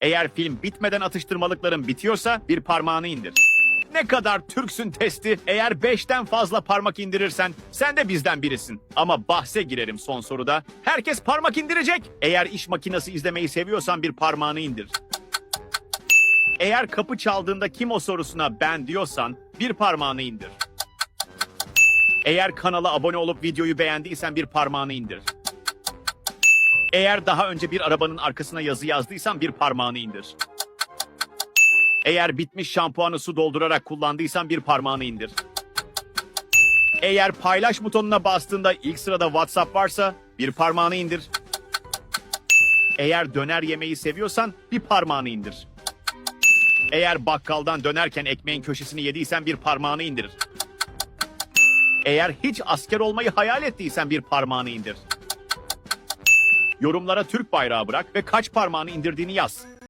Eğer film bitmeden atıştırmalıkların bitiyorsa bir parmağını indir. Ne kadar Türksün testi. Eğer 5'ten fazla parmak indirirsen sen de bizden birisin. Ama bahse girerim son soruda. Herkes parmak indirecek. Eğer iş makinesi izlemeyi seviyorsan bir parmağını indir. Eğer kapı çaldığında kim o sorusuna ben diyorsan bir parmağını indir. Eğer kanala abone olup videoyu beğendiysen bir parmağını indir. Eğer daha önce bir arabanın arkasına yazı yazdıysan bir parmağını indir. Eğer bitmiş şampuanı su doldurarak kullandıysan bir parmağını indir. Eğer paylaş butonuna bastığında ilk sırada WhatsApp varsa bir parmağını indir. Eğer döner yemeyi seviyorsan bir parmağını indir. Eğer bakkaldan dönerken ekmeğin köşesini yediysen bir parmağını indir. Eğer hiç asker olmayı hayal ettiysen bir parmağını indir. Yorumlara Türk bayrağı bırak ve kaç parmağını indirdiğini yaz.